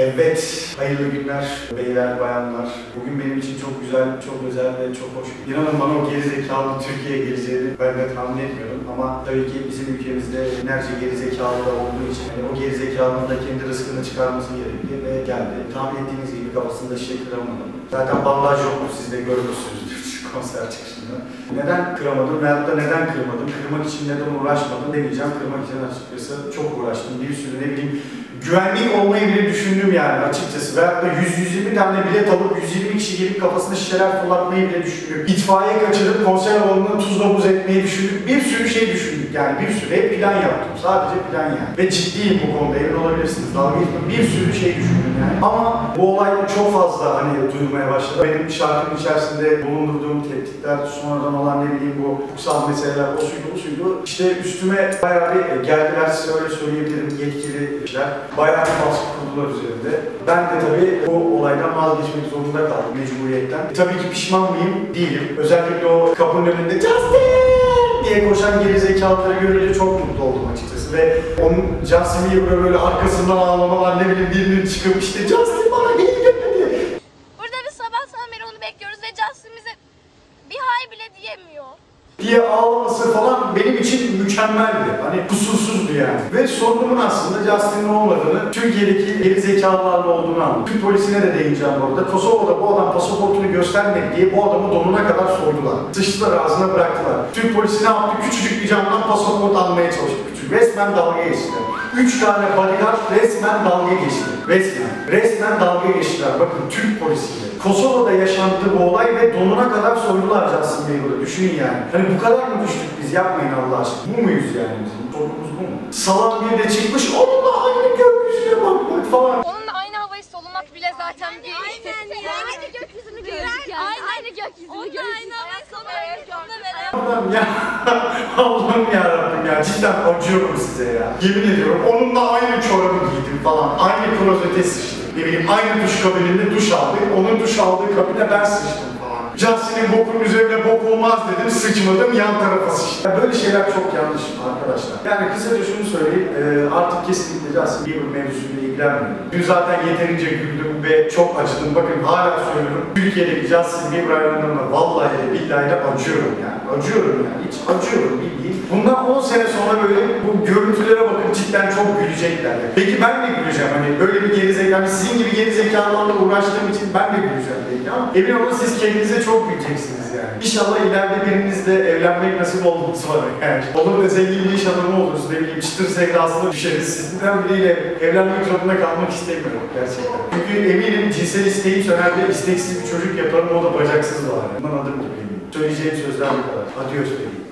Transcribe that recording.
Evet, hayırlı günler beyler, bayanlar. Bugün benim için çok güzel, çok özel ve çok hoş. İnanın bana o gerizekalı Türkiye'ye geleceğini ben de tahmin etmiyordum. Ama tabii ki bizim ülkemizde binlerce gerizekalı da olduğu için yani o gerizekalının da kendi rızkını çıkarması gerekli ve geldi. Tahmin ettiğiniz gibi kafasında şey kıramadım. Zaten bandaj yoktu, siz de görmüşsünüzdür konser çıkışında. Neden kıramadım veyahut da neden kırmadım, kırmak için neden uğraşmadım demeyeceğim. Kırmak için açıkçası çok uğraştım. Bir sürü ne bileyim güvenlik olmayı bile düşündüm yani açıkçası. Veyahut da 100-120 tane bilet alıp 120 kişi gelip kafasına şişeler fırlatmayı bile düşündüm. İtfaiye kaçırıp konser alanını tuzla buz etmeyi düşündük. Bir sürü şey düşündük yani bir sürü. Hep plan yaptım. Sadece plan yani. Ve ciddiyim bu konuda emin olabilirsiniz. Dalga geçme. Bir sürü şey düşündüm yani. Ama bu olay çok fazla hani duyulmaya başladı. Benim şarkının içerisinde bulundurduğum tehditler, sonradan olan ne bileyim bu hukuksal meseleler, o suydu, bu suydu. İşte üstüme bayağı bir geldiler size öyle söyleyebilirim yetkili kişiler. Bayağı bir baskı kurdular üzerinde. Ben de tabii bu olaydan vazgeçmek zorunda kaldım mecburiyetten. E, tabii ki pişman mıyım? Değilim. Özellikle o kapının önünde Justin diye koşan geri zekalıları görünce çok mutlu oldum açıkçası ve onun Justin Bieber'a böyle arkasından ağlamalar ne bileyim birinin çıkıp işte Justin bana geri dedi. Burada biz sabahtan beri onu bekliyoruz ve Justin bize bir hay bile diyemiyor. Diye ağlaması falan benim için mükemmeldi. Hani kusursuzdu yani. Ve sorunumun aslında Justin'in olmadığını, Türkiye'deki geri zekalılarla olduğunu anladım. Türk polisine de değineceğim bu arada. Kosova'da bu adam pasaportunu göstermedi diye bu adamı donuna kadar sordular. Sıçtılar ağzına bıraktılar. Türk polisi ne yaptı? Küçücük bir camdan pasaport almaya çalıştı. Küçük. Resmen dalga geçtiler. Üç tane bodyguard resmen dalga geçti. Resmen. Resmen dalga geçtiler. Bakın Türk polisiyle. Kosova'da yaşandı bu olay ve donuna kadar sordular Justin Bieber'ı. Düşünün yani. Hani bu kadar mı düştük biz? Yapmayın Allah aşkına. Bu muyuz yani bizim? Sorunumuz bu mu? Salam bir de çıkmış onunla aynı gökyüzüne bakmak falan. Onunla aynı havayı solumak bile zaten bir Aynen ya. Aynı gökyüzünü gördük yani. Aynı, aynı gökyüzünü gördük. Onunla aynı havayı solumak onunla beraber. Allah'ım ya. Allah'ım yarabbim ya. Cidden acıyorum size ya. Yemin ediyorum onunla aynı çorabı giydim falan. Aynı klozete sıçtım. Ne bileyim aynı duş kabininde duş aldık. Onun duş aldığı kabine ben sıçtım falan. Justin'in bokunun üzerine bok olmaz dedim, sıçmadım, yan tarafa sıçtım. Böyle şeyler çok yanlış arkadaşlar. Yani kısaca şunu söyleyeyim, e, artık kesinlikle Justin Bieber mevzusuyla ilgilenmiyorum. Dün zaten yeterince güldüm ve çok acıdım. Bakın hala söylüyorum, Türkiye'deki Justin Bieber hayranlarına vallahi billahi de acıyorum yani. Acıyorum yani, hiç acıyorum bildiğin. Bundan 10 sene sonra böyle bu görüntülere bakıp cidden çok gülecekler. Peki ben de güleceğim hani böyle bir gerizekalı, sizin gibi gerizekalılarla uğraştığım için ben de güleceğim belki ama emin olun siz kendinize çok güleceksiniz yani. İnşallah ileride birinizle evlenmek nasip olmanız var yani. Olur da zengin bir iş adamı oluruz ne bileyim çıtır sevdasına düşeriz. Sizden biriyle evlenmek zorunda kalmak istemiyorum gerçekten. Çünkü eminim cinsel isteğim söner isteksiz bir çocuk yaparım o da bacaksız var. Bundan adım gibi. Söyleyeceğim sözler bu kadar. Adios bebeğim.